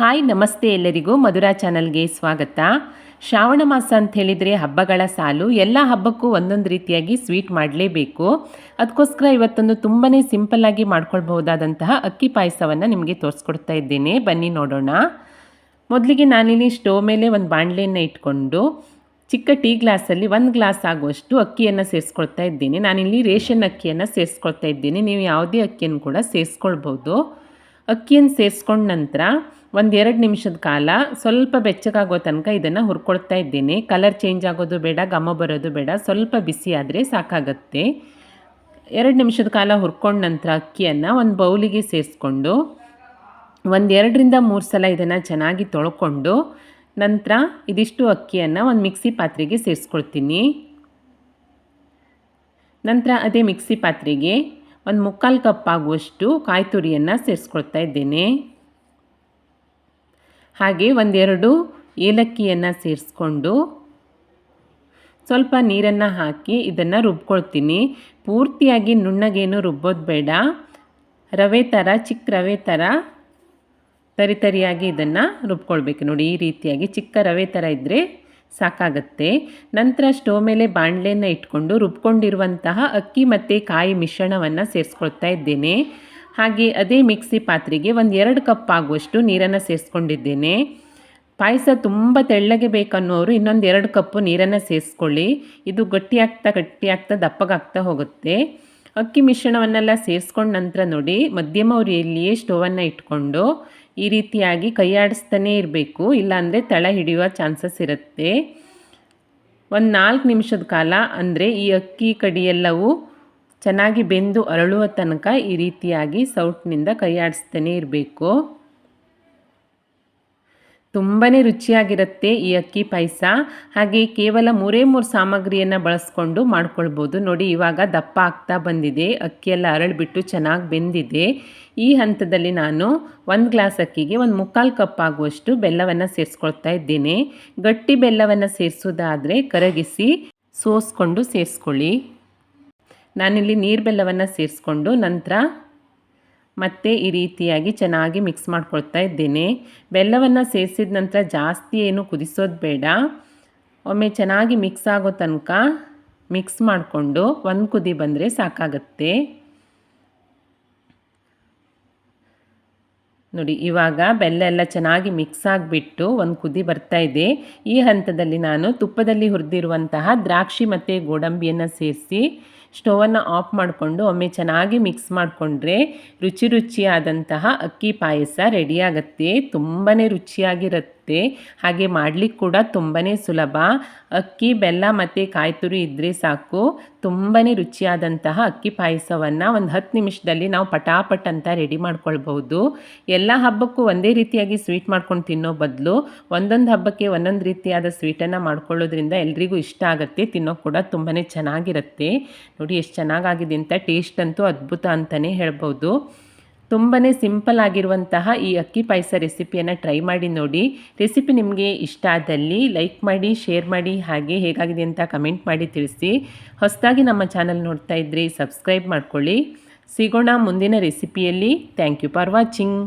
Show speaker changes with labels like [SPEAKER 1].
[SPEAKER 1] Hi, ನಮಸ್ತೆ ಎಲ್ಲರಿಗೂ ಮಧುರಾ ಚಾನಲ್ಗೆ ಸ್ವಾಗತ. ಶ್ರಾವಣ ಮಾಸ ಅಂತ ಹೇಳಿದರೆ ಹಬ್ಬಗಳ ಸಾಲು. ಎಲ್ಲ ಹಬ್ಬಕ್ಕೂ ಒಂದೊಂದು ರೀತಿಯಾಗಿ ಸ್ವೀಟ್ ಮಾಡಲೇಬೇಕು. ಅದಕ್ಕೋಸ್ಕರ ಇವತ್ತೊಂದು ತುಂಬಾ ಸಿಂಪಲ್ಲಾಗಿ ಮಾಡ್ಕೊಳ್ಬಹುದಾದಂತಹ ಅಕ್ಕಿ ಪಾಯಸವನ್ನು ನಿಮಗೆ ತೋರಿಸ್ಕೊಡ್ತಾ ಇದ್ದೇನೆ. ಬನ್ನಿ ನೋಡೋಣ. ಮೊದಲಿಗೆ ನಾನಿಲ್ಲಿ ಸ್ಟೋವ್ ಮೇಲೆ ಒಂದು ಬಾಣಲೆಯನ್ನು ಇಟ್ಕೊಂಡು ಚಿಕ್ಕ ಟೀ ಗ್ಲಾಸಲ್ಲಿ ಒಂದು ಗ್ಲಾಸ್ ಆಗುವಷ್ಟು ಅಕ್ಕಿಯನ್ನು ಸೇರಿಸ್ಕೊಳ್ತಾ ಇದ್ದೀನಿ. ನಾನಿಲ್ಲಿ ರೇಷನ್ ಅಕ್ಕಿಯನ್ನು ಸೇರಿಸ್ಕೊಳ್ತಾ ಇದ್ದೀನಿ. ನೀವು ಯಾವುದೇ ಅಕ್ಕಿಯನ್ನು ಕೂಡ ಸೇರಿಸ್ಕೊಳ್ಬೋದು. ಅಕ್ಕಿಯನ್ನು ಸೇರಿಸ್ಕೊಂಡ ನಂತರ ಒಂದು ಎರಡು ನಿಮಿಷದ ಕಾಲ ಸ್ವಲ್ಪ ಬೆಚ್ಚಗಾಗೋ ತನಕ ಇದನ್ನು ಹುರ್ಕೊಳ್ತಾ ಇದ್ದೀನಿ. ಕಲರ್ ಚೇಂಜ್ ಆಗೋದು ಬೇಡ, ಘಮ ಬರೋದು ಬೇಡ, ಸ್ವಲ್ಪ ಬಿಸಿ ಆದರೆ ಸಾಕಾಗತ್ತೆ. ಎರಡು ನಿಮಿಷದ ಕಾಲ ಹುರ್ಕೊಂಡ ನಂತರ ಅಕ್ಕಿಯನ್ನು ಒಂದು ಬೌಲಿಗೆ ಸೇರಿಸ್ಕೊಂಡು ಒಂದೆರಡರಿಂದ ಮೂರು ಸಲ ಇದನ್ನು ಚೆನ್ನಾಗಿ ತೊಳ್ಕೊಂಡು ನಂತರ ಇದಿಷ್ಟು ಅಕ್ಕಿಯನ್ನು ಒಂದು ಮಿಕ್ಸಿ ಪಾತ್ರೆಗೆ ಸೇರಿಸ್ಕೊಳ್ತೀನಿ. ನಂತರ ಅದೇ ಮಿಕ್ಸಿ ಪಾತ್ರೆಗೆ ಒಂದು ಮುಕ್ಕಾಲು ಕಪ್ ಆಗುವಷ್ಟು ಕಾಯಿ ತುರಿಯನ್ನು ಸೇರಿಸ್ಕೊಳ್ತಾ ಇದ್ದೇನೆ. ಹಾಗೆ ಒಂದೆರಡು ಏಲಕ್ಕಿಯನ್ನು ಸೇರಿಸ್ಕೊಂಡು ಸ್ವಲ್ಪ ನೀರನ್ನು ಹಾಕಿ ಇದನ್ನು ರುಬ್ಕೊಳ್ತೀನಿ. ಪೂರ್ತಿಯಾಗಿ ನುಣ್ಣಗೇನು ರುಬ್ಬೋದು ಬೇಡ. ರವೆ ಥರ ಚಿಕ್ಕ ರವೆ ಥರ ತರಿ ತರಿಯಾಗಿ ಇದನ್ನು ರುಬ್ಕೊಳ್ಬೇಕು. ನೋಡಿ, ಈ ರೀತಿಯಾಗಿ ಚಿಕ್ಕ ರವೆ ಥರ ಇದ್ದರೆ ಸಾಕಾಗತ್ತೆ. ನಂತರ ಸ್ಟೋವ್ ಮೇಲೆ ಬಾಣಲೆಯನ್ನು ಇಟ್ಕೊಂಡು ರುಬ್ಕೊಂಡಿರುವಂತಹ ಅಕ್ಕಿ ಮತ್ತು ಕಾಯಿ ಮಿಶ್ರಣವನ್ನು ಸೇರಿಸ್ಕೊಳ್ತಾ ಇದ್ದೇನೆ. ಹಾಗೆ ಅದೇ ಮಿಕ್ಸಿ ಪಾತ್ರೆಗೆ ಒಂದು ಎರಡು ಕಪ್ ಆಗುವಷ್ಟು ನೀರನ್ನು ಸೇರಿಸ್ಕೊಂಡಿದ್ದೇನೆ. ಪಾಯಸ ತುಂಬ ತೆಳ್ಳಗೆ ಬೇಕನ್ನೋರು ಇನ್ನೊಂದು ಎರಡು ಕಪ್ಪು ನೀರನ್ನು ಸೇರಿಸ್ಕೊಳ್ಳಿ. ಇದು ಗಟ್ಟಿಯಾಗ್ತಾ ಗಟ್ಟಿಯಾಗ್ತಾ ಗಟ್ಟಿ ದಪ್ಪಗಾಗ್ತಾ ಹೋಗುತ್ತೆ. ಅಕ್ಕಿ ಮಿಶ್ರಣವನ್ನೆಲ್ಲ ಸೇರಿಸ್ಕೊಂಡ ನಂತರ ನೋಡಿ, ಮಧ್ಯಮ ಉರಿಯಲ್ಲಿಯೇ ಸ್ಟೋವನ್ನು ಇಟ್ಕೊಂಡು ಈ ರೀತಿಯಾಗಿ ಕೈಯಾಡಿಸ್ತಾನೇ ಇರಬೇಕು. ಇಲ್ಲಾಂದರೆ ತಳ ಹಿಡಿಯುವ ಚಾನ್ಸಸ್ ಇರುತ್ತೆ. ಒಂದು ನಾಲ್ಕು ನಿಮಿಷದ ಕಾಲ ಅಂದರೆ ಈ ಅಕ್ಕಿ ಕಡಿಯೆಲ್ಲವೂ ಚೆನ್ನಾಗಿ ಬೆಂದು ಅರಳುವ ತನಕ ಈ ರೀತಿಯಾಗಿ ಸೌಟ್ನಿಂದ ಕೈಯಾಡಿಸ್ತಾನೆ ಇರಬೇಕು. ತುಂಬಾ ರುಚಿಯಾಗಿರುತ್ತೆ ಈ ಅಕ್ಕಿ ಪಾಯಸ. ಹಾಗೆ ಕೇವಲ ಮೂರೇ ಮೂರು ಸಾಮಗ್ರಿಯನ್ನು ಬಳಸ್ಕೊಂಡು ಮಾಡ್ಕೊಳ್ಬೋದು. ನೋಡಿ, ಇವಾಗ ದಪ್ಪ ಆಗ್ತಾ ಬಂದಿದೆ. ಅಕ್ಕಿಯೆಲ್ಲ ಅರಳಿಬಿಟ್ಟು ಚೆನ್ನಾಗಿ ಬೆಂದಿದೆ. ಈ ಹಂತದಲ್ಲಿ ನಾನು ಒಂದು ಗ್ಲಾಸ್ ಅಕ್ಕಿಗೆ ಒಂದು ಮುಕ್ಕಾಲು ಕಪ್ ಆಗುವಷ್ಟು ಬೆಲ್ಲವನ್ನು ಸೇರಿಸ್ಕೊಳ್ತಾ ಇದ್ದೇನೆ. ಗಟ್ಟಿ ಬೆಲ್ಲವನ್ನು ಸೇರಿಸೋದಾದರೆ ಕರಗಿಸಿ ಸೋಸ್ಕೊಂಡು ಸೇರಿಸ್ಕೊಳ್ಳಿ. ನಾನಿಲ್ಲಿ ನೀರು ಬೆಲ್ಲವನ್ನು ಸೇರಿಸ್ಕೊಂಡು ನಂತರ ಮತ್ತೆ ಈ ರೀತಿಯಾಗಿ ಚೆನ್ನಾಗಿ ಮಿಕ್ಸ್ ಮಾಡ್ಕೊಳ್ತಾ ಇದ್ದೇನೆ. ಬೆಲ್ಲವನ್ನು ಸೇರಿಸಿದ ನಂತರ ಜಾಸ್ತಿ ಏನು ಕುದಿಸೋದು ಬೇಡ. ಒಮ್ಮೆ ಚೆನ್ನಾಗಿ ಮಿಕ್ಸ್ ಆಗೋ ತನಕ ಮಿಕ್ಸ್ ಮಾಡಿಕೊಂಡು ಒಂದು ಕುದಿ ಬಂದರೆ ಸಾಕಾಗತ್ತೆ. ನೋಡಿ, ಇವಾಗ ಬೆಲ್ಲ ಎಲ್ಲ ಚೆನ್ನಾಗಿ ಮಿಕ್ಸ್ ಆಗಿಬಿಟ್ಟು ಒಂದು ಕುದಿ ಬರ್ತಾ ಇದೆ. ಈ ಹಂತದಲ್ಲಿ ನಾನು ತುಪ್ಪದಲ್ಲಿ ಹುರಿದಿರುವಂತಹ ದ್ರಾಕ್ಷಿ ಮತ್ತು ಗೋಡಂಬಿಯನ್ನು ಸೇರಿಸಿ ಸ್ಟೋವನ್ನು ಆಫ್ ಮಾಡಿಕೊಂಡು ಒಮ್ಮೆ ಚೆನ್ನಾಗಿ ಮಿಕ್ಸ್ ಮಾಡಿಕೊಂಡ್ರೆ ರುಚಿ ರುಚಿಯಾದಂತಹ ಅಕ್ಕಿ ಪಾಯಸ ರೆಡಿಯಾಗತ್ತೆ ತುಂಬಾ ರುಚಿಯಾಗಿರುತ್ತೆ. ಹಾಗೆ ಮಾಡಲಿಕ್ಕೆ ಕೂಡ ತುಂಬಾ ಸುಲಭ. ಅಕ್ಕಿ, ಬೆಲ್ಲ ಮತ್ತು ಕಾಯಿ ತುರಿ ಇದ್ದರೆ ಸಾಕು. ತುಂಬಾ ರುಚಿಯಾದಂತಹ ಅಕ್ಕಿ ಪಾಯಸವನ್ನು ಒಂದು ಹತ್ತು ನಿಮಿಷದಲ್ಲಿ ನಾವು ಪಟಾಪಟ್ ಅಂತ ರೆಡಿ ಮಾಡ್ಕೊಳ್ಬಹುದು. ಎಲ್ಲ ಹಬ್ಬಕ್ಕೂ ಒಂದೇ ರೀತಿಯಾಗಿ ಸ್ವೀಟ್ ಮಾಡ್ಕೊಂಡು ತಿನ್ನೋ ಬದಲು ಒಂದೊಂದು ಹಬ್ಬಕ್ಕೆ ಒಂದೊಂದು ರೀತಿಯಾದ ಸ್ವೀಟನ್ನು ಮಾಡ್ಕೊಳ್ಳೋದ್ರಿಂದ ಎಲ್ರಿಗೂ ಇಷ್ಟ ಆಗುತ್ತೆ, ತಿನ್ನೋ ಕೂಡ ತುಂಬಾ ಚೆನ್ನಾಗಿರುತ್ತೆ. ನೋಡಿ ಎಷ್ಟು ಚೆನ್ನಾಗಾಗಿದೆ ಅಂತ ಟೇಸ್ಟ್ ಅಂತೂ ಅದ್ಭುತ ಅಂತಲೇ ಹೇಳ್ಬೋದು ತುಂಬಾ ಸಿಂಪಲ್ ಆಗಿರುವಂತಹ ಈ ಅಕ್ಕಿ ಪಾಯಸ ರೆಸಿಪಿಯನ್ನು ಟ್ರೈ ಮಾಡಿ ನೋಡಿ. ರೆಸಿಪಿ ನಿಮಗೆ ಇಷ್ಟ ಆದಲ್ಲಿ ಲೈಕ್ ಮಾಡಿ, ಶೇರ್ ಮಾಡಿ, ಹಾಗೆ ಹೇಗಾಗಿದೆ ಅಂತ ಕಮೆಂಟ್ ಮಾಡಿ ತಿಳಿಸಿ. ಹೊಸದಾಗಿ ನಮ್ಮ ಚಾನಲ್ ನೋಡ್ತಾ ಇದ್ರಿ ಸಬ್ಸ್ಕ್ರೈಬ್ ಮಾಡ್ಕೊಳ್ಳಿ. ಸಿಗೋಣ ಮುಂದಿನ ರೆಸಿಪಿಯಲ್ಲಿ. Thank you for watching.